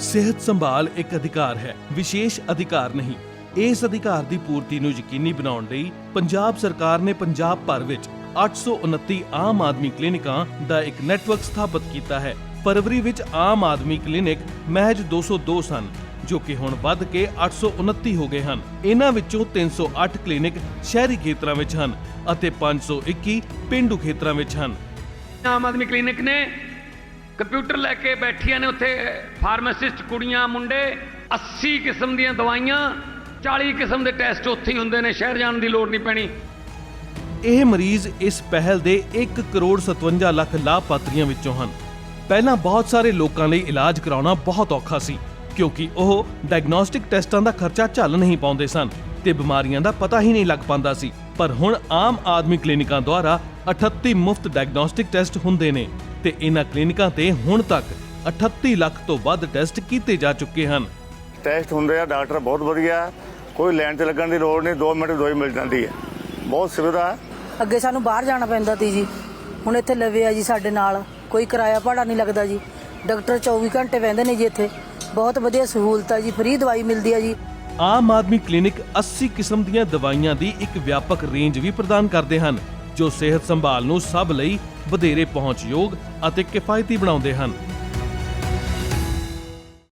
ਸਿਹਤ ਸੰਭਾਲ ਇੱਕ ਅਧਿਕਾਰ ਹੈ, ਵਿਸ਼ੇਸ਼ ਅਧਿਕਾਰ ਨਹੀਂ। ਇਸ ਅਧਿਕਾਰ ਦੀ ਪੂਰਤੀ ਨੂੰ ਯਕੀਨੀ ਬਣਾਉਣ ਲਈ ਪੰਜਾਬ ਸਰਕਾਰ ਨੇ ਪੰਜਾਬ ਭਰ ਵਿੱਚ 829 ਆਮ ਆਦਮੀ ਕਲੀਨਿਕਾਂ ਦਾ ਇੱਕ ਨੈਟਵਰਕ ਸਥਾਪਿਤ ਕੀਤਾ ਹੈ। ਫਰਵਰੀ ਵਿੱਚ ਆਮ ਆਦਮੀ ਕਲੀਨਿਕ ਮਹਿਜ 202 ਸਨ, ਜੋ ਕਿ ਹੁਣ ਵੱਧ ਕੇ 829 ਹੋ ਗਏ ਹਨ। ਇਹਨਾਂ ਵਿੱਚੋਂ 308 ਕਲੀਨਿਕ ਸ਼ਹਿਰੀ ਖੇਤਰਾਂ ਵਿੱਚ ਹਨ ਅਤੇ 521 ਪਿੰਡੂ ਖੇਤਰਾਂ ਵਿੱਚ ਹਨ। ਆਮ ਆਦਮੀ ਕਲੀਨਿਕ ਨੇ ਕੰਪਿਊਟਰ ਲੈ ਕੇ ਬੈਠੀਆਂ ਨੇ ਉੱਥੇ ਫਾਰਮਾਸਿਸਟ ਕੁੜੀਆਂ, ਮੁੰਡੇ 80 ਕਿਸਮ ਦੀਆਂ ਦਵਾਈਆਂ 40 ਕਿਸਮ ਦੇ ਟੈਸਟ ਉੱਥੇ ਹੀ ਹੁੰਦੇ ਨੇ, ਸ਼ਹਿਰ ਜਾਣ ਦੀ ਲੋੜ ਨਹੀਂ ਪੈਣੀ। ਇਹ ਮਰੀਜ਼ ਇਸ ਪਹਿਲ ਦੇ 1 ਕਰੋੜ 57 ਲੱਖ ਲਾਭਪਾਤਰੀਆਂ ਵਿੱਚੋਂ ਹਨ। ਪਹਿਲਾਂ ਬਹੁਤ ਸਾਰੇ ਲੋਕਾਂ ਲਈ ਇਲਾਜ ਕਰਾਉਣਾ ਬਹੁਤ ਔਖਾ ਸੀ, ਕਿਉਂਕਿ ਉਹ ਡਾਇਗਨੋਸਟਿਕ ਟੈਸਟਾਂ ਦਾ ਖਰਚਾ ਝੱਲ ਨਹੀਂ ਪਾਉਂਦੇ ਸਨ ਤੇ ਬਿਮਾਰੀਆਂ ਦਾ ਪਤਾ ਹੀ ਨਹੀਂ ਲੱਗ ਪਾਉਂਦਾ ਸੀ। ਪਰ ਹੁਣ ਆਮ ਆਦਮੀ ਕਲੀਨਿਕਾਂ ਦੁਆਰਾ 38 ਮੁਫਤ ਡਾਇਗਨੋਸਟਿਕ ਟੈਸਟ ਹੁੰਦੇ ਨੇ ਤੇ ਇਹਨਾਂ ਕਲੀਨਿਕਾਂ ਤੇ ਹੁਣ ਤੱਕ 38 ਲੱਖ ਤੋਂ ਵੱਧ ਟੈਸਟ ਕੀਤੇ ਜਾ ਚੁੱਕੇ ਹਨ। ਟੈਸਟ ਹੁੰਦੇ ਆ ਡਾਕਟਰ ਬਹੁਤ ਵਧੀਆ। ਕੋਈ ਲਾਈਨ ਤੇ ਲੱਗਣ ਦੀ ਲੋੜ ਨਹੀਂ 2 ਮਿੰਟ ਦਵਾਈ ਮਿਲ ਜਾਂਦੀ ਹੈ। ਬਹੁਤ ਸੁਵਿਧਾ। ਹੈ ਅੱਗੇ ਸਾਨੂੰ ਬਾਹਰ ਜਾਣਾ ਪੈਂਦਾ ਸੀ ਜੀ। ਹੁਣ ਇੱਥੇ ਲਵੇ ਆ ਜੀ ਸਾਡੇ ਨਾਲ। ਕੋਈ ਕਿਰਾਇਆ ਭਾੜਾ ਨਹੀਂ ਲੱਗਦਾ ਜੀ। ਡਾਕਟਰ 24 ਘੰਟੇ ਬਹਿੰਦੇ ਨੇ ਜੀ ਇੱਥੇ। ਬਹੁਤ ਵਧੀਆ ਸਹੂਲਤ ਜੀ। ਫ੍ਰੀ ਦਵਾਈ ਮਿਲਦੀ ਹੈ ਜੀ। ਆਮ ਆਦਮੀ ਕਲੀਨਿਕ 80 ਕਿਸਮ ਦੀਆਂ ਦਵਾਈਆਂ ਦੀ ਇੱਕ ਵਿਆਪਕ ਰੇਂਜ ਵੀ ਪ੍ਰਦਾਨ ਕਰਦੇ ਹਨ, ਜੋ ਸਿਹਤ ਸੰਭਾਲ ਨੂੰ ਸਭ ਲਈ ਵਧੇਰੇ ਪਹੁੰਚਯੋਗ ਅਤੇ ਕਿਫਾਇਤੀ ਬਣਾਉਂਦੇ ਹਨ।